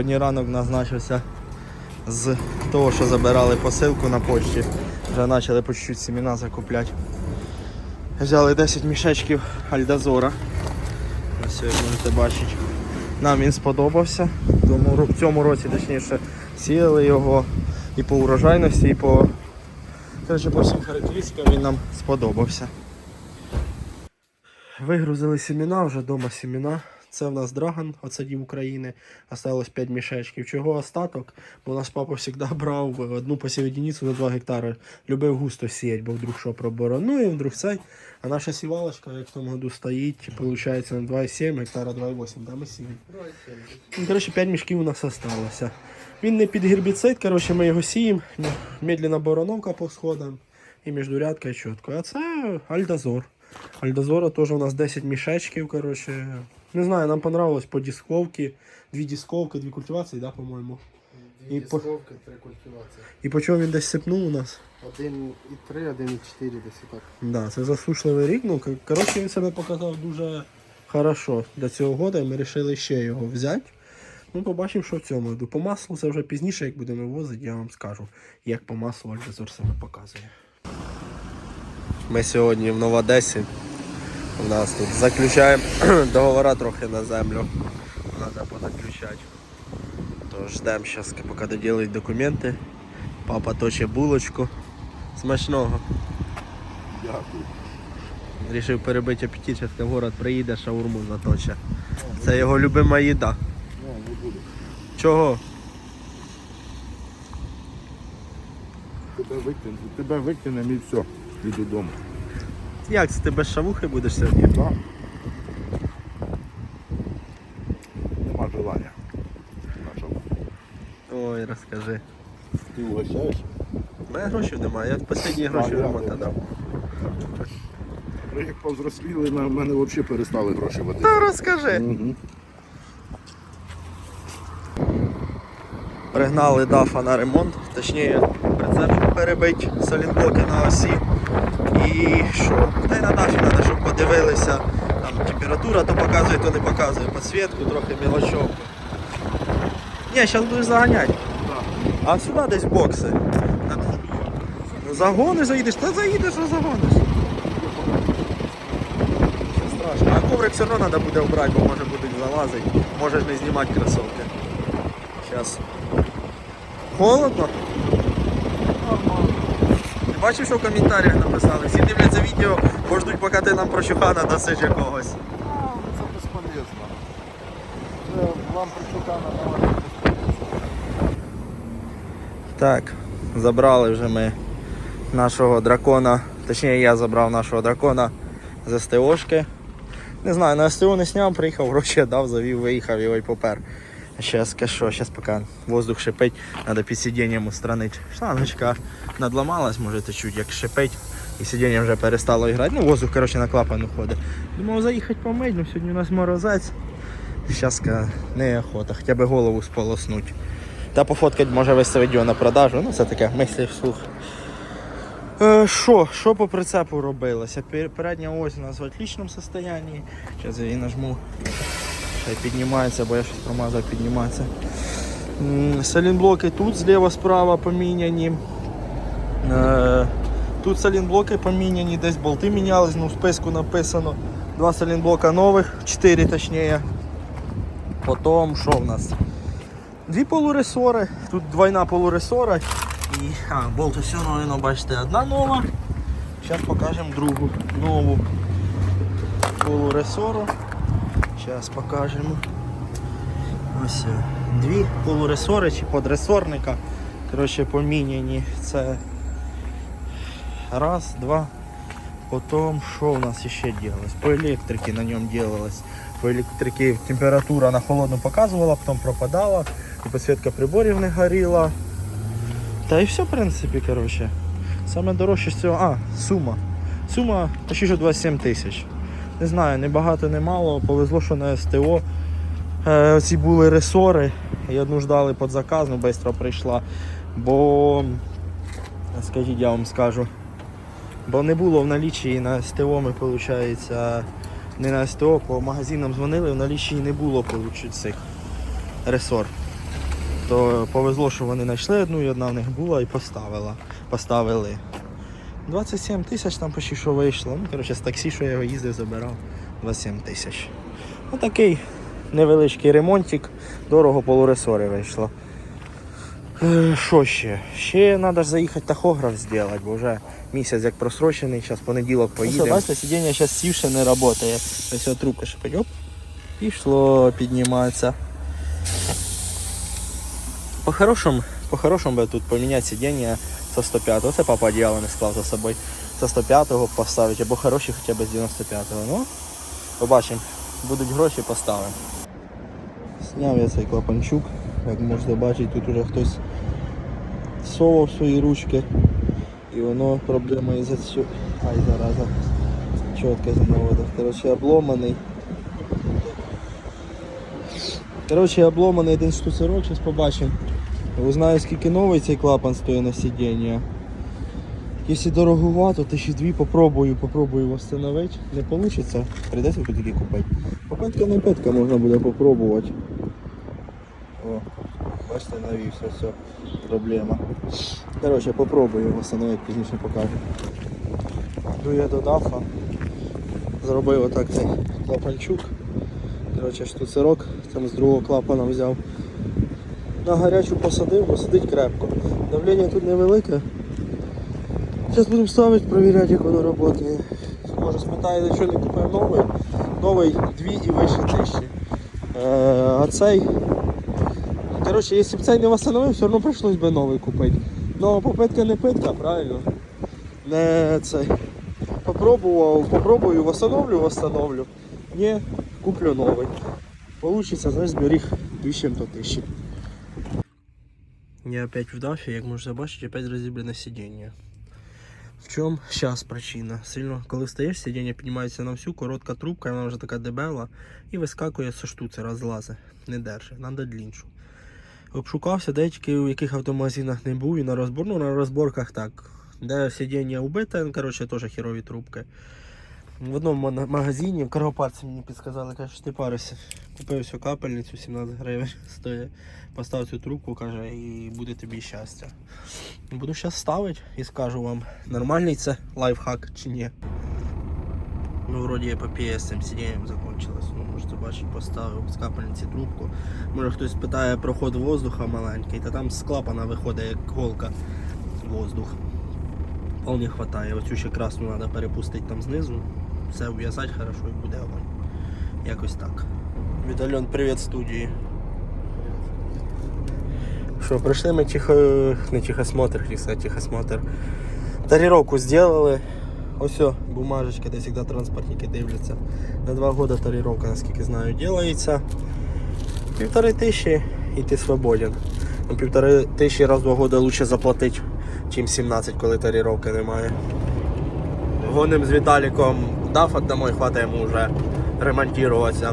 Сьогодні ранок назначився з того, що забирали посилку на почті. Вже почали по чуть-чуть семена закупляти. Взяли 10 мішечків альдазора. Ось як можете бачити. Нам він сподобався. Тому в цьому році точніше сіяли його і по урожайності, і по, коротше, по всім характеристикам він нам сподобався. Вигрузили семена, вже вдома семена. Це в нас драгон от садів України. Осталось 5 мішечків. Чого остаток? Бо у нас папа завжди брав одну посіведіницю на 2 гектари. Любив густо сіяти, бо вдруг що проборонує, вдруг цей. А наша сівалочка, як в тому году стоїть, виходить на 2,7 гектара 2,8. Да, ми сіємо. Ну, коротше, 5 мішків у нас залишилося. Він не під гербіцид, коротше, ми його сіємо. Медленна бороновка по сходам і міждурядка і чітко. А це альдазор. Альдозора теж у нас 10 мішечків, коротше. Не знаю, нам понравилось по дисковці. Дві дисковки, дві культивації, да, по-моєму. Дві І по- дисковки, три культивації. І по чому він десь сипнув у нас? Один і три, один і чотири десь так. Да, це засушливий рік. Ну, к- коротше, він себе показав дуже хорошо для цього года, і ми вирішили ще його взяти. Ну, побачимо, що в цьому году. По маслу це вже пізніше, як будемо возити, я вам скажу, як по маслу Альдозор себе показує. Ми сьогодні в Новодесі. У нас тут заключаємо договора трохи на землю. Треба позаключати. Тож ждемо зараз, поки доділять документи. Папа точить булочку. Смачного. Дякую. Рішив перебити апетит, зараз в город приїде, шаурму заточе. Це його любима їда. Ну, не буду. Чого? Тебе викинемо, тебе викинемо і все. І додому. Як це ти без шавухи будеш сьогодні? Да? Нема желання. На? Ой, розкажи. Ти угощаєш? У мене грошей немає, я останні гроші А, я ремонту дав. Як повзросліли, на мене взагалі перестали гроші водити. Ну розкажи. Угу. Пригнали дафа на ремонт, точніше прицеп перебить солінблоки на осі. І що? Та й на дафі треба, щоб подивилися. Там температура то показує, то не показує. Підсвітку, трохи мілочовку. Ні, зараз будеш заганяти. А сюди десь бокси. Загониш, заїдеш, та заїдеш, а загониш. Страшного. А коврик все одно треба буде обрати, бо може будуть залазити. Можеш не знімати кросовки. Зараз. Холодно? Ти бачив, що в коментарях написали? Всі дивляться відео, бо ждуть, поки ти нам про чухана дасиш якогось. Це безполезно. Це вам причукана давати. Так, забрали вже ми нашого дракона. Точніше, я забрав нашого дракона з СТОшки. Не знаю, на СТО не сняв, приїхав, гроші дав, завів, виїхав його й попер. Зараз що, зараз поки воздух шипить, треба під сидінням устранити. Штаночка надламалась, можете чуть як шипить. І сидіння вже перестало грати. Ну, воздух, коротше, на клапан уходить. Думав заїхати помить, ну сьогодні у нас морозець. Зараз неохота, хоча б голову сполоснуть. Та пофоткать може це відео на продажу. Ну це таке мислі вслух. Е, Що? Що по прицепу робилося? Передня ось у нас в отличному состоянии. Зараз я її нажму. Хай піднімається, бо я щось промазав підніматися. М, Салінблоки тут зліва справа поміняні. Е, Тут салінблоки поміняні, десь болти мінялись, ну в списку написано. Два салінблока нових, 4 точніше. Потім що в нас? Дві полуресори, тут двойна полуресора і а, болт ось воно, бачите, одна нова. Зараз покажемо другу нову полуресору. Зараз покажемо. Ось е, дві полуресори чи подресорника. Коротше, поміняні. Це раз, два. Потім що у нас ще делалось? По електриці на ньому делалось. По електриці температура на холодну показувала, потім пропадала, і підсвітка приборів не горіла. Та і все, в принципі, коротше. Саме дорожче з цього. А, сума. Сума почти 27 тисяч. Не знаю, не багато, не мало. Повезло, що на СТО. Е, оці були ресори. І одну ждали під заказ, ну швидко прийшла. Бо, скажіть, я вам скажу. Бо не було в налічі на СТО, ми, виходить, не на СТО, по магазинам дзвонили, в налічі не було получить, цих ресор. То повезло, що вони знайшли одну і одна в них була і поставила. Поставили. 27 тисяч там почти що вийшло. Ну, коротше, з таксі, що я його їздив, забирав. 27 тисяч. Отакий невеличкий ремонтик. Дорого полуресори вийшло. Е, Що ще? Ще треба ж заїхати тахограф зробити, бо вже місяць як просрочений, зараз понеділок поїдемо. Ну, бачите, сидіння зараз сівше не працює. Ось от трубка ще підьоп. Пішло, піднімається. По-хорошому, по-хорошому би тут поміняти сидіння со 105 Оце папа одіяло не склав за собою. Со 105-го поставити, або хороші хоча б з 95-го. Ну, побачимо. Будуть гроші, поставимо. Зняв я цей клапанчук. Як можете бачити, тут уже хтось совав свої ручки. І воно проблема із-за цього. Ай, зараза. Чітко знову. Коротше, обломаний. Коротше, обломаний один штуцерок, зараз побачимо. Узнаю, скільки новий цей клапан стоїть на сидіння. Якщо дороговато, тисячі дві попробую, попробую встановити. Не вийде, прийдеться тільки купити. Попитка не питка можна буде попробувати. О, бачите, навівся, все, проблема. Коротше, попробую встановити, пізніше покажу. Йду я до дафа. Зробив отак цей клапанчук. Коротше, штуцерок там з другого клапана взяв. На гарячу посадив, бо сидить крепко. Давлення тут невелике. Зараз будемо ставити, перевіряти, як воно працює. Може спитаєте, що не купив новий. Новий 2 і вище тисячі. Е, а цей. Коротше, якщо б цей не встановив, все одно прийшлось би новий купити. Ну, попитка не питка, правильно. Не цей. Попробував, попробую, восстановлю, восстановлю. Ні, куплю новий. Получиться, знаєш, зберіг 200 то тисячі. Я опять в дафі, як можна бачити, опять розібране сидіння. В чому зараз причина? Сильно, коли встаєш, сидіння піднімається на всю, коротка трубка, вона вже така дебела, і вискакує со штуцера, злазе. Не держи, треба дліншу. Обшукався, деякі в яких автомагазинах не був і на розбор, ну на розборках так. Де сидіння убите, ну, коротше, теж херові трубки. В одному магазині, в Каргопарці мені підсказали, каже, що ти паришся. Купив всю капельницю, 17 гривень стоїть. Постав цю трубку, каже, і буде тобі щастя. Буду зараз ставити і скажу вам, нормальний це лайфхак чи ні. Ну, вроді епопея з цим сидінням закончилась. Ну, можете бачити, поставив з капельниці трубку. Може хтось питає про ход воздуха маленький, та там з клапана виходить як голка воздух. Вполне хватає. Оцю ще красну треба перепустити там знизу. Все ув'язати хорошо і буде огонь. Якось так. Вітальон, привіт студії. Що, прийшли ми тихо, не тихосмотр, хотів тихосмотр. Таріровку зробили. Ось о, бумажечка, де завжди транспортники дивляться. На два роки таріровка, наскільки знаю, робиться. Півтори тисячі і ти свободен. Ну, півтори тисячі раз в два роки краще заплатити, чим 17, коли таріровки немає. Гоним з Віталіком даф домой, хватає йому вже ремонтуватися.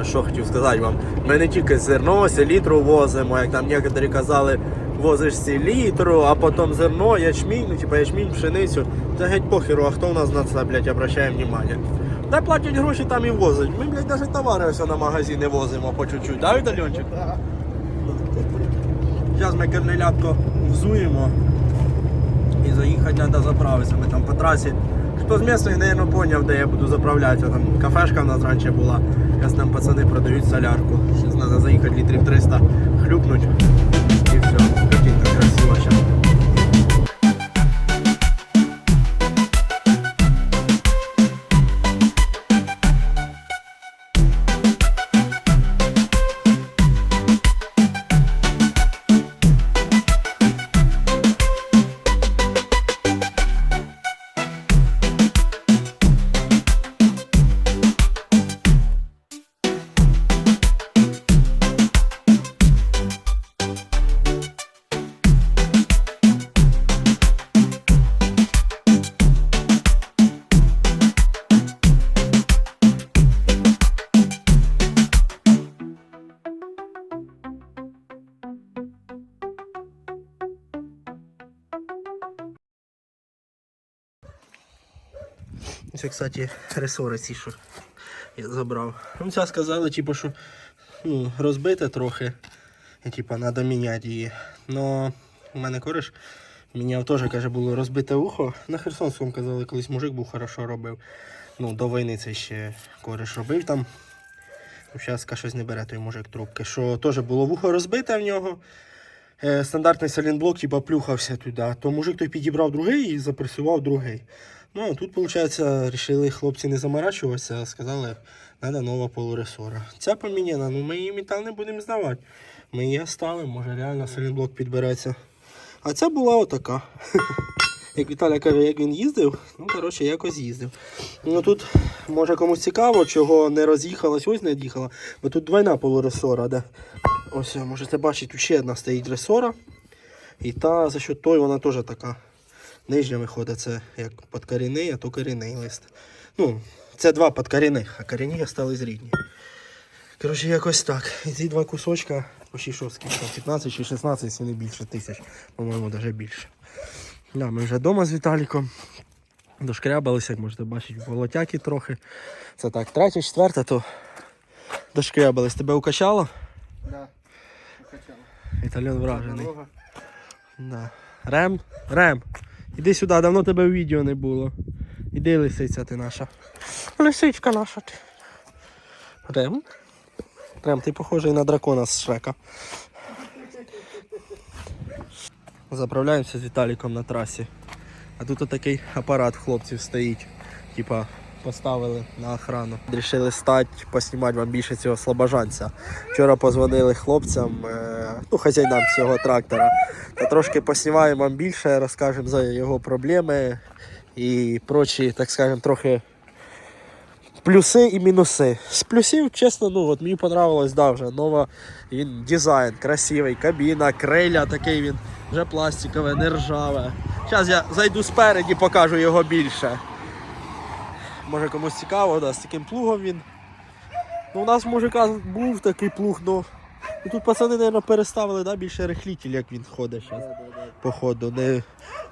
Е, Що хотів сказати вам, ми не тільки зерно, селітру возимо, як там некоторі казали, возиш селітру, а потім зерно, ячмінь, ну типа ячмінь, пшеницю. Та геть похеру, а хто у нас на це, блядь, обращає внимание. Та платять гроші там і возять. Ми, блядь, навіть товари ось на магазини возимо по чуть-чуть, да, Вітальончик? Зараз ми кернелятко взуємо і треба заправитися. Ми там по трасі. Хто з місцевих, мабуть, поняв, де я буду заправлятися. Там кафешка в нас раніше була. Якраз там пацани продають солярку. Зараз треба заїхати літрів 300 хлюпнуть. І все. Картинка красива зараз. Це, кстати, ресори ці, що я забрав. Ну, це сказали, типу, що ну, розбите трохи. І типа треба міняти її. Но у мене кореш міняв теж, каже, було розбите ухо. На Херсонському казали, колись мужик був хорошо робив. Ну, до війни це ще кореш робив там. Зараз щось не бере той мужик трубки. Що теж було вухо розбите в нього. Е, стандартний салінблок, типа, плюхався туди. То мужик той підібрав другий і запресував другий. Ну, тут, виходить, вирішили хлопці не заморачуватися, а сказали, треба нова полуресора. Ця поміняна, ну ми її метал не будемо здавати. Ми її оставимо, може реально салінблок підбереться. А ця була отака. Як Віталя каже, як він їздив, ну коротше, якось їздив. Ну тут, може комусь цікаво, чого не роз'їхалась, ось не їхала. Бо тут двойна полуресора, де. Ось можете бачити, тут ще одна стоїть ресора. І та за счет той вона теж така. Нижня виходить, це як подкорінний, а то корінний лист. Ну, це два подкорінних, а корінні остались рідні. Коротше, якось так. І ці два кусочка, що скільки, 15 чи 16, якщо не більше тисяч, по-моєму, навіть більше. Да, ми вже вдома з Віталіком. Дошкрябалися, як можете бачити, волотяки трохи. Це так, третя, четверта, то дошкрябались. Тебе укачало? Да. Покачала. Італьян вражений. Да. Рем, Рем, іди сюди, давно тебе в відео не було. Іди лисиця ти наша. Лисичка наша ти. Рем. Рем, ти похожий на дракона з Шрека. Заправляємося з Віталіком на трасі. А тут отакий апарат хлопців стоїть. Типа поставили на охрану. Рішили стати, поснімати вам більше цього слабожанця. Вчора позвонили хлопцям, е, ну, хазяїнам цього трактора. Та трошки поснімаємо вам більше, розкажемо за його проблеми і прочі, так скажемо, трохи плюси і мінуси. З плюсів, чесно, ну от мені понравилось, да, вже нова він дизайн, красивий, кабіна, криля такий він, вже пластикове, не ржаве. Зараз я зайду спереді, покажу його більше. Може комусь цікаво, да, з таким плугом він. Ну, у нас мужика був такий плуг, ну. І тут пацани, мабуть, переставили да, більше рихлітель, як він ходить зараз. Походу. Не...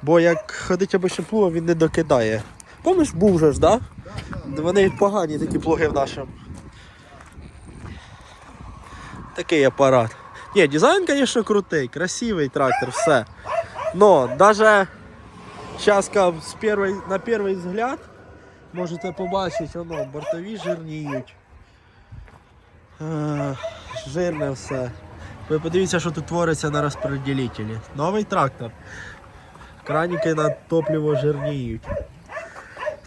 Бо як ходить обичним плугом, він не докидає. Помниш, був же ж, да? Вони погані такі плуги в нашому. Такий апарат. Ні, дизайн, звісно, крутий, красивий трактор, все. Но даже зараз на перший взгляд можете побачити, воно, бортові жирніють. Е, Жирне все. Ви подивіться, що тут твориться на розподілителі. Новий трактор. Краніки на топливо жирніють.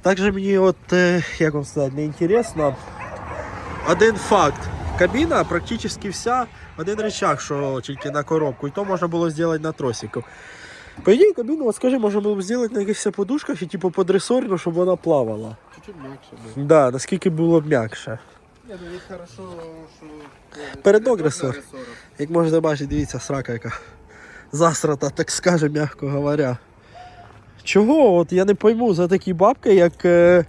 Також мені от, е, як вам сказати, не інтересно. Один факт. Кабіна практично вся, один рычаг, що тільки на коробку, і то можна було зробити на тросику. По ідеї, кабіну, от скажи, можна було б зробити на якихось подушках і типу подресорно, щоб вона плавала. Чуть-чуть м'якше буде. Да, наскільки було б м'якше. Ні, ну хорошо, що... Передок ресор. Як можете бачити, дивіться, срака яка засрата, так скажем, м'яко говоря. Чого? От я не пойму за такі бабки, як е,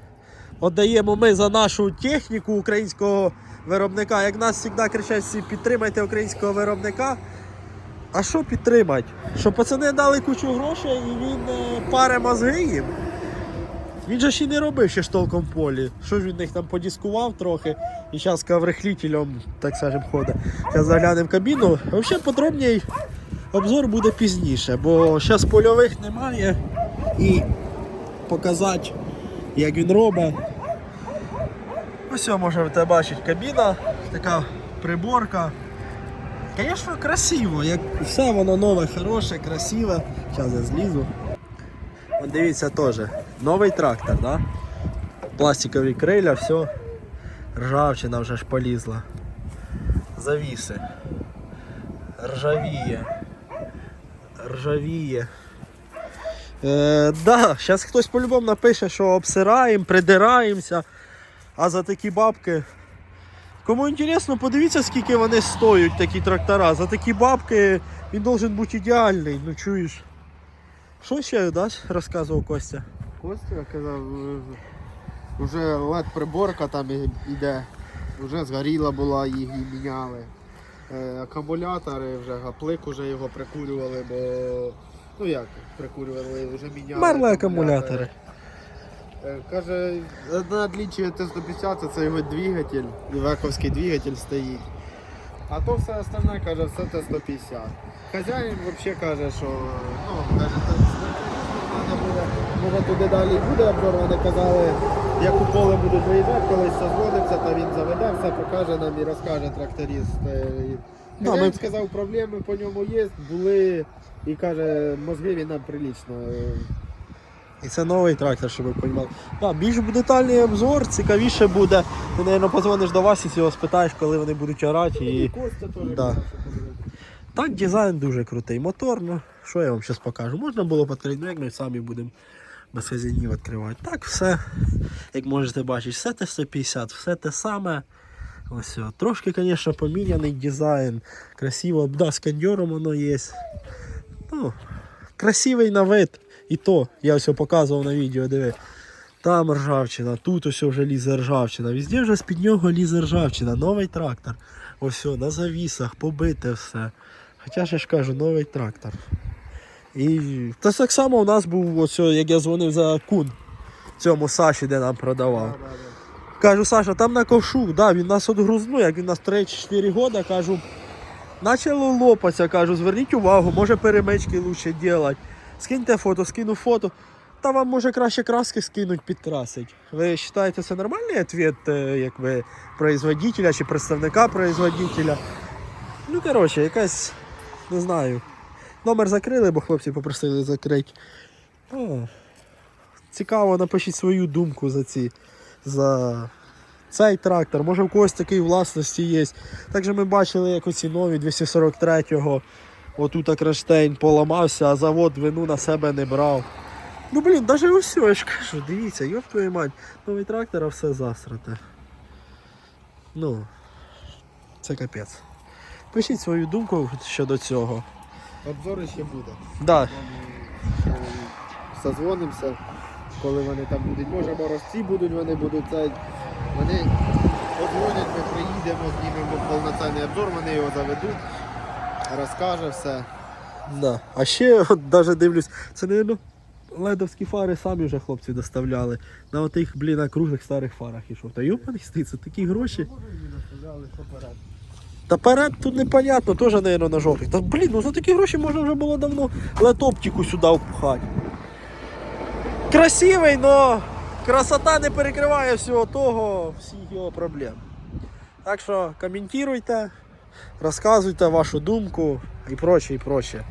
віддаємо ми за нашу техніку українського виробника. Як нас завжди кричать всі підтримайте українського виробника. А що підтримати? Що пацани дали кучу грошей і він е, паре мозги їм. Він же ще не робив ще ж толком полі. Що ж він їх там подіскував трохи і зараз коврихлітелем, так скажем, ходить. Зараз заглянемо в кабіну. Взагалі подробній обзор буде пізніше, бо зараз польових немає і показати, як він робить. Ось можете бачити кабіна, така приборка. Звісно, красиво, як все воно нове, хороше, красиве. Зараз я злізу. От дивіться теж. Новий трактор, да? Пластикові криля, все. Ржавчина вже ж полізла. Завіси. Ржавіє. Ржавіє. Е, да, зараз хтось по-любому напише, що обсираємо, придираємося. А за такі бабки. Кому інтересно, подивіться, скільки вони стоять, такі трактора. За такі бабки він должен бути ідеальний, ну чуєш. Що ще даш, розказував Костя? Костя казав, вже лед приборка там іде. Вже згоріла була, їх і міняли. Е, акумулятори вже гаплик вже його прикурювали, бо ну як прикурювали, вже міняли. Мерли акумулятори. Е, Каже, одне отличие Т-150 це його двигатель, і вековський двигатель стоїть. А то все остальне каже, все те 150. Хазяїн взагалі каже, що ну, каже, це буде, може туди далі буде обзор, вони казали, як у поле будуть виїжджати, колись созвонимося, то він заведе, все покаже нам і розкаже тракторист. Е, Да, ми- сказав, проблеми по ньому є, були, і каже, мозги він нам прилічно. І це новий трактор, щоб ви розуміли. Да, більш детальний обзор, цікавіше буде. Ти, мабуть, позвониш до Васі, його спитаєш, коли вони будуть орати. І І... Костя теж Да. Так, дизайн дуже крутий. Мотор, ну, що я вам зараз покажу. Можна було ну як ми самі будемо без хазяїнів відкривати. Так, все, як можете бачити, все те 150, все те саме. Ось. Трошки, звісно, поміняний дизайн. Красиво, да, з воно є. Ну, красивий на вид. І то, я все показував на відео, диви. Там ржавчина, тут ось вже лізе ржавчина. Везде вже з-під нього лізе ржавчина, новий трактор. Ось все, на завісах, побите все. Хоча ж я ж кажу, новий трактор. І та так само у нас був, ось, як я дзвонив за кун цьому Саші, де нам продавав. Да, да, да. Кажу, Саша, там на ковшу, да, він нас одгрузнув, як він нас 3-4 года, кажу, почало лопатися, кажу, зверніть увагу, може перемички лучше делать. Скиньте фото, скину фото. Та вам може краще краски скинуть, підкрасить. Ви вважаєте це нормальний відповідь, е, якби производителя чи представника производителя? Ну, коротше, якась, не знаю. Номер закрили, бо хлопці попросили закрити. О, цікаво, напишіть свою думку за ці. За цей трактор. Може в когось такий власності є. Також ми бачили, як оці нові 243-го. Отут Кронштейн поламався, а завод вину на себе не брав. Ну блін, навіть ось, я ж кажу, дивіться, йоп твою мать, новий трактор, а все засрате. Ну, це капець. Пишіть свою думку щодо цього. Обзори ще буде. Да, Созвонимося, коли вони там будуть. Може морозці будуть, вони будуть цей. Вони подзвонять, ми приїдемо, знімемо повноцінний обзор, вони його заведуть, розкаже все. Да. А ще от даже дивлюсь, це, мабуть, ледовські фари самі вже хлопці доставляли. На отих, блін, на круглих старих фарах ішов. Та йопаний це такі гроші. Та перед тут непонятно, теж, мабуть, на жовтих. Та блін, ну за такі гроші можна вже було давно летоптику сюди впхати. Красивий, но красота не перекриває всього того, всіх його проблем. Так що коментуйте, розказуйте вашу думку і проче, і проче.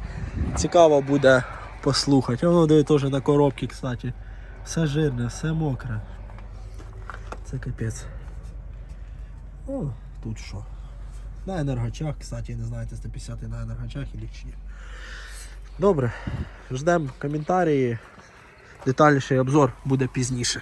Цікаво буде послухати. Воно де теж на коробці, кстати. Все жирне, все мокре. Це капець. О, тут що? На енергочах, кстати, не знаю, це 150 на енергочах і чи ні. Добре, ждемо коментарі. Детальніший обзор буде пізніше.